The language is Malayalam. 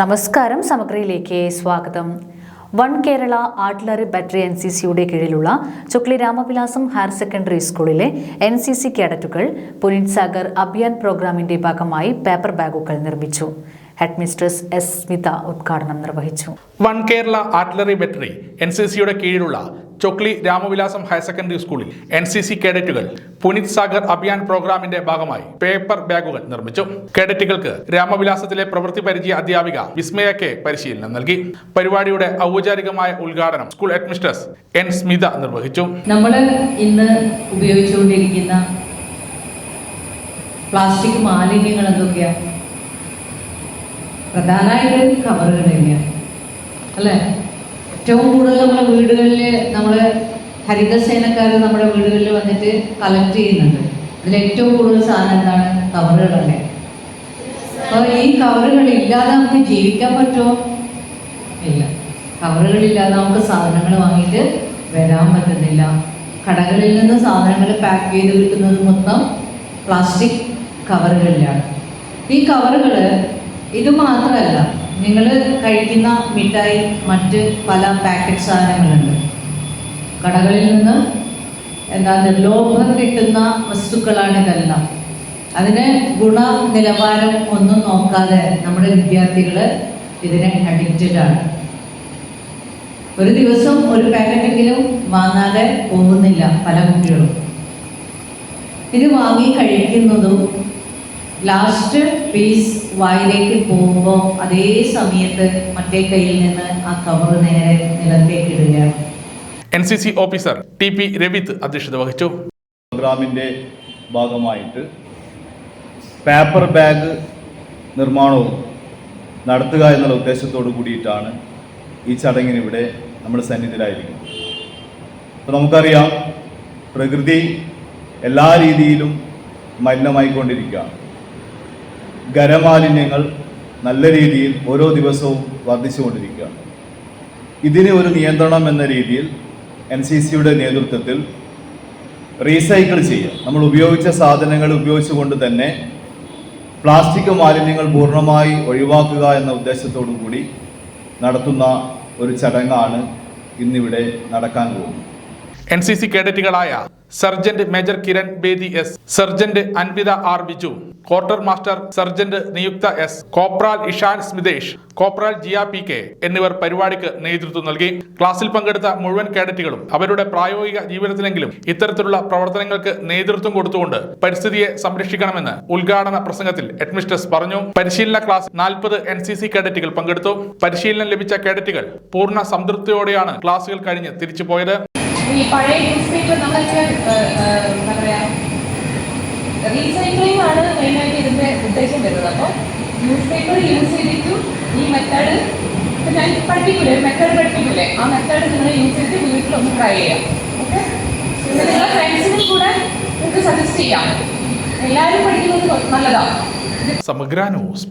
നമസ്കാരം സമഗ്രയിലേക്ക് സ്വാഗതം. One Kerala artillery battery N C സിയുടെ കീഴിലുള്ള ചുക്ലി രാമവിലാസം ഹയർ സെക്കൻഡറി സ്കൂളിലെ എൻ സി സി കേഡറ്റുകൾ പുനിത് സാഗർ അഭിയാൻ പ്രോഗ്രാമിന്റെ ഭാഗമായി പേപ്പർ ബാഗുകൾ നിർമ്മിച്ചു. Headmistress S. സ്മിത ഉദ്ഘാടനം നിർവഹിച്ചു. One Kerala artillery battery N C സിയുടെ കീഴിലുള്ള ചൊക്ലി രാമവിലാസം ഹയർ സെക്കൻഡറി സ്കൂളിൽ എൻ സി സി കേഡറ്റുകൾ പുനിത് സാഗർ അഭിയാൻ പ്രോഗ്രാമിന്റെ ഭാഗമായി പേപ്പർ ബാഗുകൾ നിർമ്മിച്ചു. കേഡറ്റുകൾക്ക് രാമവിലാസത്തിലെ പ്രവൃത്തി പരിചയ അധ്യാപിക വിസ്മയ കെ പരിശീലനം നൽകി. പരിപാടിയുടെ ഔപചാരികമായ ഉദ്ഘാടനം സ്കൂൾ ഹെഡ്മിസ്ട്രസ് എൻ സ്മിത നിർവഹിച്ചു. നമ്മൾ ഇന്ന് ഉപയോഗിച്ചുകൊണ്ടിരിക്കുന്ന പ്ലാസ്റ്റിക് മാലിന്യങ്ങൾ എന്തൊക്കെയാണ് പ്രധാനമായിട്ട് കവറുകൾ തന്നെയാണ് അല്ലേ? ഏറ്റവും കൂടുതൽ നമ്മുടെ വീടുകളിൽ നമ്മൾ ഹരിതസേനക്കാർ നമ്മുടെ വീടുകളിൽ വന്നിട്ട് കളക്ട് ചെയ്യുന്നുണ്ട്. അതിൽ ഏറ്റവും കൂടുതൽ സാധനം എന്താണ്? കവറുകളല്ലേ അപ്പോൾ ഈ കവറുകൾ ഇല്ലാതെ നമുക്ക് ജീവിക്കാൻ പറ്റുമോ? ഇല്ല. കവറുകൾ ഇല്ലാതെ നമുക്ക് സാധനങ്ങൾ വാങ്ങിയിട്ട് വരാൻ പറ്റുന്നില്ല. കടകളിൽ നിന്ന് സാധനങ്ങൾ പാക്ക് ചെയ്ത് കിട്ടുന്നത് മൊത്തം പ്ലാസ്റ്റിക് കവറുകളിലാണ്. ഈ കവറുകൾ ഇത് മാത്രമല്ല നിങ്ങൾ കഴിക്കുന്ന മിഠായി മറ്റ് പല പാക്കറ്റ് സാധനങ്ങളുണ്ട്. കടകളിൽ നിന്ന് എന്താ ലോഭം കിട്ടുന്ന വസ്തുക്കളാണ് ഇതെല്ലാം. അതിന് ഗുണ നിലവാരം ഒന്നും നോക്കാതെ നമ്മുടെ വിദ്യാർത്ഥികൾ ഇതിന് അഡിക്റ്റഡ് ആണ്. ഒരു ദിവസം ഒരു പാക്കറ്റെങ്കിലും വാങ്ങാതെ പോകുന്നില്ല പല കുട്ടികളും. ഇത് വാങ്ങി കഴിക്കുന്നതും ലാസ്റ്റ് പീസ് വായിലേക്ക് പോകുമ്പോൾ അതേ സമയത്ത് മറ്റേ കയ്യിൽ നിന്ന് ആ കവർ നേരെ നിലത്തേക്ക് ഇടുകയാണ്. N C C officer T P Ravith അധ്യക്ഷത വഹിച്ചു. പ്രോഗ്രാമിന്റെ ഭാഗമായിട്ട് പേപ്പർ ബാഗ് നിർമ്മാണവും നടത്തുക എന്നുള്ള ഉദ്ദേശത്തോടു കൂടിയിട്ടാണ് ഈ ചടങ്ങിന് ഇവിടെ നമ്മൾ സന്നിധിയിലായിരിക്കുന്നത്. അപ്പോൾ നമുക്കറിയാം പ്രകൃതി എല്ലാ രീതിയിലും മലിനമായിക്കൊണ്ടിരിക്കുകയാണ്. ഖരമാലിന്യങ്ങൾ നല്ല രീതിയിൽ ഓരോ ദിവസവും വർദ്ധിച്ചുകൊണ്ടിരിക്കുകയാണ്. ഇതിന് ഒരു നിയന്ത്രണം എന്ന രീതിയിൽ എൻ സി സിയുടെ നേതൃത്വത്തിൽ റീസൈക്കിൾ ചെയ്യുക നമ്മൾ ഉപയോഗിച്ച സാധനങ്ങൾ ഉപയോഗിച്ചുകൊണ്ട് തന്നെ പ്ലാസ്റ്റിക് മാലിന്യങ്ങൾ പൂർണമായി ഒഴിവാക്കുക എന്ന ഉദ്ദേശത്തോടു കൂടി നടത്തുന്ന ഒരു ചടങ്ങാണ് ഇന്നിവിടെ നടക്കാൻ പോകുന്നത്. N C C കേഡറ്റുകളായ sergeant major Kiran Bedi S. Sergeant Anvitha R Biju. Quarter master sergeant Niyuktha S. Corporal Ishan Smitesh. Corporal Jiya P K. എന്നിവർ പരിപാടിക്ക് നേതൃത്വം നൽകി. ക്ലാസ്സിൽ പങ്കെടുത്ത മുഴുവൻ കേഡറ്റുകളും അവരുടെ പ്രായോഗിക ജീവിതത്തിലെങ്കിലും ഇത്തരത്തിലുള്ള പ്രവർത്തനങ്ങൾക്ക് നേതൃത്വം കൊടുത്തുകൊണ്ട് പരിസ്ഥിതിയെ സംരക്ഷിക്കണമെന്ന് ഉദ്ഘാടന പ്രസംഗത്തിൽ ഹെഡ്മിസ്ട്രസ് പറഞ്ഞു. പരിശീലന ക്ലാസ് നാൽപ്പത് എൻ സി സി കേഡറ്റുകൾ പങ്കെടുത്തു. പരിശീലനം ലഭിച്ച കേഡറ്റുകൾ പൂർണ സംതൃപ്തിയോടെയാണ് ക്ലാസുകൾ കഴിഞ്ഞ് തിരിച്ചു പോയത് ഈ പഴയ ന്യൂസ് പേപ്പർ നമ്മളൊക്കെ എന്താ പറയാ റീസൈക്ലിംഗ് ആണ് മെയിനായിട്ട് ഇതിന്റെ ഉദ്ദേശം വരുന്നത്. അപ്പോൾ ന്യൂസ് പേപ്പർ യൂസ് ചെയ്തിട്ടു ഈ മെത്തേഡ് ഞാൻ പഠിപ്പിക്കൂലേ മെത്തേഡ് പഠിപ്പിക്കൂലേ? ആ മെത്തേഡ് നിങ്ങൾ യൂസ് ചെയ്തിട്ട് വീട്ടിലൊന്ന് ട്രൈ ചെയ്യാം. ഓക്കെ നിങ്ങളുടെ ഫ്രണ്ട്സിനും കൂടെ നിങ്ങൾക്ക് സജസ്റ്റ് ചെയ്യാം. എല്ലാവരും പഠിക്കുന്നത് നല്ലതാണ് സമഗ്ര ന്യൂസ്